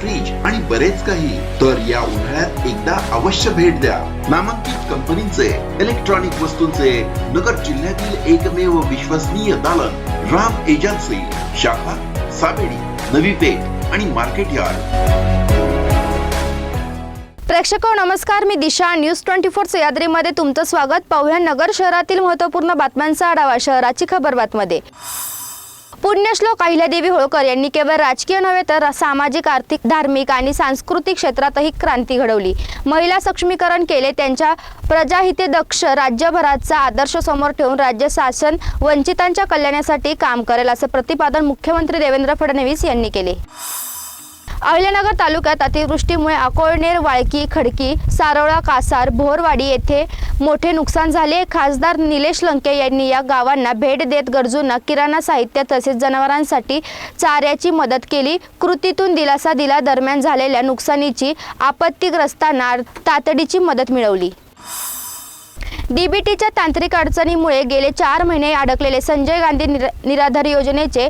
Fridge आणि बरेच काही. तर या उन्हाळ्यात एकदा अवश्य भेट द्या. नामांकित कंपनीचे इलेक्ट्रॉनिक वस्तूंचे नगर जिल्ह्यातील एकमेव विश्वसनीय दालन राम एजन्सी शाखा साबेडी नवी पेठ आणि मार्केट यार्ड. प्रेक्षक हो, नमस्कार. मी दिशा. न्यूज ट्वेंटी फोर सह्याद्रीमध्ये तुमचं स्वागत. पाहूया नगर शहरातील महत्त्वपूर्ण बातम्यांचा आढावा. शहराची खबर बातमध्ये. पुण्यश्लोक अहिल्यादेवी होळकर यांनी केवळ राजकीय नव्हे तर सामाजिक आर्थिक धार्मिक आणि सांस्कृतिक क्षेत्रातही क्रांती घडवली. महिला सक्षमीकरण केले त्यांच्या प्रजाहिते दक्ष राज्यभराचा आदर्श समोर ठेवून राज्य शासन वंचितांच्या कल्याणासाठी काम करेल असं प्रतिपादन मुख्यमंत्री देवेंद्र फडणवीस यांनी केले. अहिल्यानगर तालुक्यात अतिवृष्टीमुळे अकोळनेर वाळकी खडकी सारोळा कासार भोरवाडी येथे मोठे नुकसान झाले. खासदार निलेश लंके यांनी या गावांना भेट देत गरजूंना किराणा साहित्य तसेच जनावरांसाठी चाऱ्याची मदत केली. कृतीतून दिलासा दिला. दरम्यान झालेल्या नुकसानीची आपत्तीग्रस्तांना तातडीची मदत मिळवली. डीबीटीच्या तांत्रिक अडचणीमुळे गेले चार महिने अडकलेले संजय गांधी निरा निराधार योजनेचे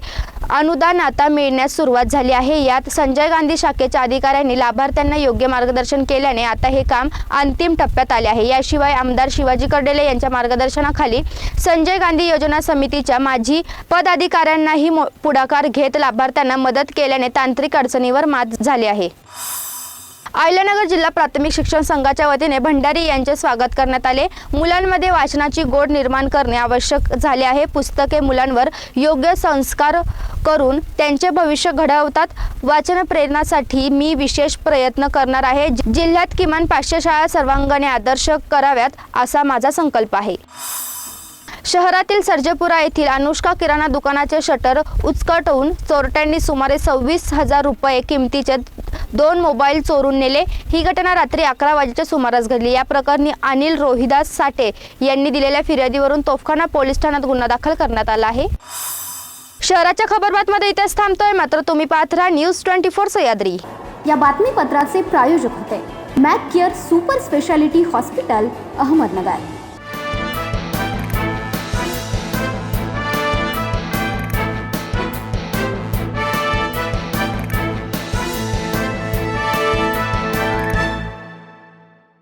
अनुदान आता मिळण्यास सुरुवात झाली आहे. यात संजय गांधी शाखेच्या अधिकाऱ्यांनी लाभार्थ्यांना योग्य मार्गदर्शन केल्याने आता हे काम अंतिम टप्प्यात आले आहे. याशिवाय आमदार शिवाजी कर्डेले यांच्या मार्गदर्शनाखाली संजय गांधी योजना समितीच्या माजी पदाधिकाऱ्यांनाही पुढाकार घेत लाभार्थ्यांना मदत केल्याने तांत्रिक अडचणीवर मात झाली आहे. अहिल्यानगर जिल्हा प्राथमिक शिक्षण संघाच्या वतीने भंडारी यांचे स्वागत करण्यात आले. मुलांमध्ये वाचनाची गोड निर्माण करणे आवश्यक झाले आहे. पुस्तके मुलांवर योग्य संस्कार करून त्यांचे भविष्य घडवतात. वाचन प्रेरणासाठी मी विशेष प्रयत्न करणार आहे. जि- जिल्ह्यात किमान पाचशे शाळा सर्वांगाने आदर्श कराव्यात असा माझा संकल्प आहे. शहरातील सर्जेपुरा येथील अनुष्का किराणा दुकानाचे शटर उचकटवून चोरट्यांनी सुमारे सव्वीस हजार रुपये किमतीचे दोन मोबाईल चोरून नेले. ही घटना रात्री अकरा वाजेच्या सुमारास घडली. या प्रकरणी अनिल रोहिदास साठे यांनी दिलेल्या फिर्यादीवरून तोफखाना पोलीस ठाण्यात गुन्हा दाखल करण्यात आला आहे. शहराच्या खबरबातमध्ये इथेच थांबतोय. मात्र तुम्ही पाहत राहा न्यूज ट्वेंटी फोर सह्याद्री. या बातमीपत्राचे प्रायोजक होते. Mac Care super speciality hospital Ahmednagar.